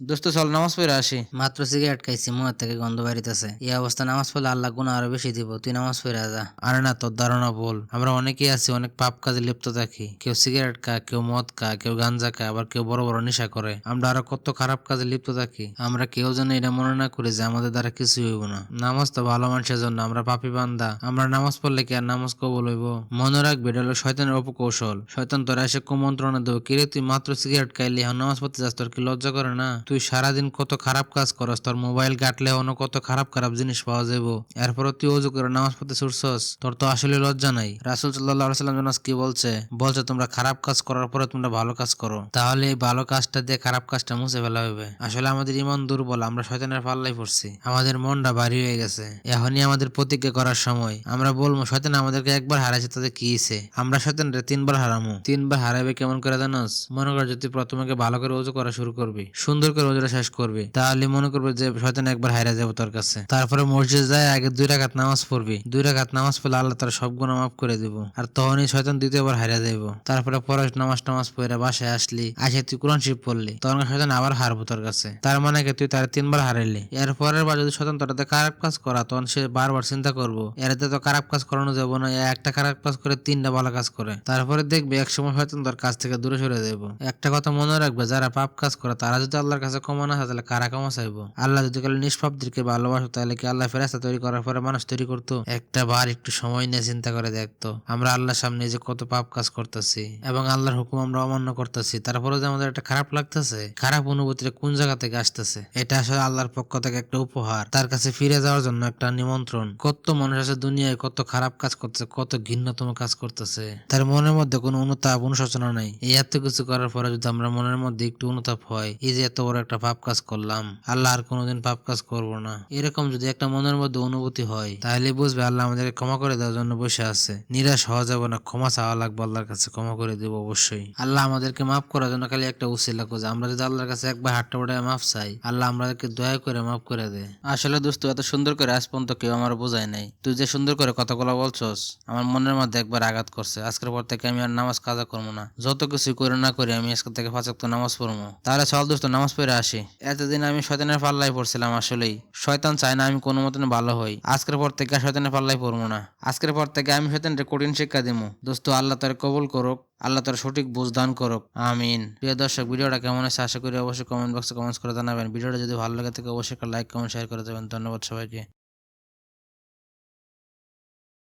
দোস্ত, চল নামাজ পড়ে আসি। মাত্র সিগারেট খাইছি মুখ থেকে গন্ধ বাড়িতেছে। এই অবস্থা, নামাজ পড়লে আল্লাহ গুণ আরও বেশি দিব। তুই নামাজ পড়ে যা। আরে না, তোর ধারণা বল আমরা অনেকেই আছি, অনেক পাপ কাজে লিপ্ত থাকি। কেউ সিগারেট খায়, কেউ মদ খায়, কেউ গাঞ্জা খায়, আবার কেউ বড় বড় নেশা করে। আমরা আরও কত খারাপ কাজে লিপ্ত থাকি। আমরা কেউ যেন এটা মনে না করি যে আমাদের দ্বারা কিছু হইব না। নামাজ তো ভালো মানুষের জন্য, আমরা পাপি বান্দা। আমরা নামাজ পড়লে কি আর নামাজ কবল হইব? মনে রাখবে, এটা হলো শয়তানের অপকৌশল। শয়তান তোরা এসে কুমন্ত্রণা দেবো কিরে, তুই মাত্র সিগারেট খাইলি, এখন নামাজ পড়তে যাস, তোর কি লজ্জা করে না? তুই সারাদিন কত খারাপ কাজ করস, তোর মোবাইল কাটলে অন্য কত খারাপ খারাপ জিনিস পাওয়া যাব এরপর তুই অজু করে নামাজ পড়তে ছুটছস, তোর তো আসলে লজ্জা নাই। রাসুল সাল্লাহ সাল্লাম জানাস কি বলছে বলছে, তোমরা খারাপ কাজ করার পরে তোমরা ভালো কাজ করো। তাহলে এই ভালো কাজটা দিয়ে খারাপ কাজটা মুছে ফেলা হবে। আসলে আমাদের ইমান দুর্বল, আমরা শয়তানের পাল্লাই পড়ছি। আমাদের মনটা ভারী হয়ে গেছে। এখনই আমাদের প্রতিজ্ঞা করার সময়। আমরা বলব, শয়তান আমাদেরকে একবার হারাইছে তাদের কি হইছে? আমরা শয়তানরে তিনবার হারামু। তিনবার হারাবে কেমন করে জানোস? মনে কর যদি প্রথমে ভালো করে ওজু করা শুরু করবি। সুন্দর করে ওজুটা শেষ করবি। তাহলে মনে করবে যে শয়তান একবার হারা যাব তোর কাছে। তারপরে মসজিদ যায়, আগে দুই রাকাত নামাজ পড়বি। দুই রাকাত নামাজ পড়লে আল্লাহ তার সব গুণ মাফ করে দিব। আর তখনই শয়তান দ্বিতীয়বার হারা যাইব। তারপরে পরে নামাজ টামাজ পড়ে বাসায় আসলি আসে তুই কোরআন শিব পড়লি। তখন শয়তান আবার হারবো তোর কাছে। তার মানে কি তুই তার তিনবার হারাইলি। এর পরের বার যদি শয়তান তোর খারাপ কাজ করা, তখন সে বারবার চিন্তা করব এরাতে তো খারাপ কাজ করানো যাব না একটা খারাপ কাজ করে তিনটা ভালো কাজ করে। তারপরে দেখবে এক সময় হয়তো তোর কাছ থেকে দূরে সরে যাব একটা কথা মনে রাখবে, যারা পাপ কাজ করে, তারা যদি আল্লাহর কাছে ক্ষমা না হয় তাহলে কারা ক্ষমা চাইব? আল্লাহ যদি কালে নিষ্পাপদেরকে ভালোবাসো, তাহলে কি আল্লাহ ফেরাস্তা তৈরি করার পরে মানুষ তৈরি করতো? একটা বার একটু সময় নিয়ে চিন্তা করে দেখতো, আমরা আল্লাহর সামনে যে কত পাপ কাজ করতেছি এবং আল্লাহর হুকুম আমরা অমান্য করতেছি তারপরে যে আমাদের একটা খারাপ লাগতেছে? খারাপ অনুভূতিটা কোন জায়গা থেকে আসতেছে? এটা আসলে আল্লাহর পক্ষ থেকে একটা উপহার, তার কাছে ফিরে যাওয়ার জন্য একটা নিমন্ত্রণ। কত মানুষ আছে দুনিয়ায় কত খারাপ কাজ করতেছে, কত ঘৃণ্যতম কাজ করতেছে। তার মনের মধ্যে কোনো অনুতাপ, অনুশোচনা নাই। এই এত কিছু করার পরে যদি আমরা মনের মধ্যে একটু অনুতাপ হয়, এই যে এত বড় একটা পাপ কাজ করলাম। আল্লাহ আর কোনোদিন পাপ কাজ করব না। এরকম যদি একটা মনের মধ্যে অনুভূতি হয়, তাহলে বুঝবে আল্লাহ আমাদেরকে ক্ষমা করে দেওয়ার জন্য বসে আছে। নিরাশ হওয়া যাবে না, ক্ষমা চাওয়া লাগবে আল্লাহর কাছে, ক্ষমা করে দেব অবশ্যই। আল্লাহ আমাদেরকে মাফ করার জন্য খালি একটা উসিলা খোঁজে আমরা যদি আল্লাহর কাছে একবার হাতটা বাড়ায় মাফ চাই, আল্লাহ আমাদেরকে দয়া করে মাফ করে দেয় আসলে দোস্ত, এত সুন্দর করে আজ পর্যন্ত কেউ আমার বোঝায় নাই। তুই যে সুন্দর করে কথাগুলো বলছস, আমার মনের মধ্যে একবার আঘাত করছে। আজকের পর থেকে আমি আর নামাজ কাজা করব না। যত কিছু করে না করে আমি আজকে থেকে ওয়াক্ত নামাজ পড়ব। তাহলে সব দোস্ত, নামাজ পড়ে আসি। এতদিন আমি শয়তানের পাল্লায় পড়ছিলাম আসলেই। শয়তান চায় না আমি কোনো মতন ভালো হই। আজকের পর থেকে শয়তানের পাল্লাই পড়ব না। আজকের পর থেকে আমি শয়তানের কঠিন শিক্ষা দিব দোস্ত, আল্লাহ তার কবুল করুক, আল্লাহ তার সঠিক বুঝ দান করুক। আমিন। প্রিয় দর্শক, ভিডিওটা কেমন আছে আশা করি অবশ্যই কমেন্ট বক্সে কমেন্টস করে জানাবেন। ভিডিওটা যদি ভালো লাগে থাকে, অবশ্যই লাইক কমেন্ট শেয়ার করে দেবেন। ধন্যবাদ সবাইকে।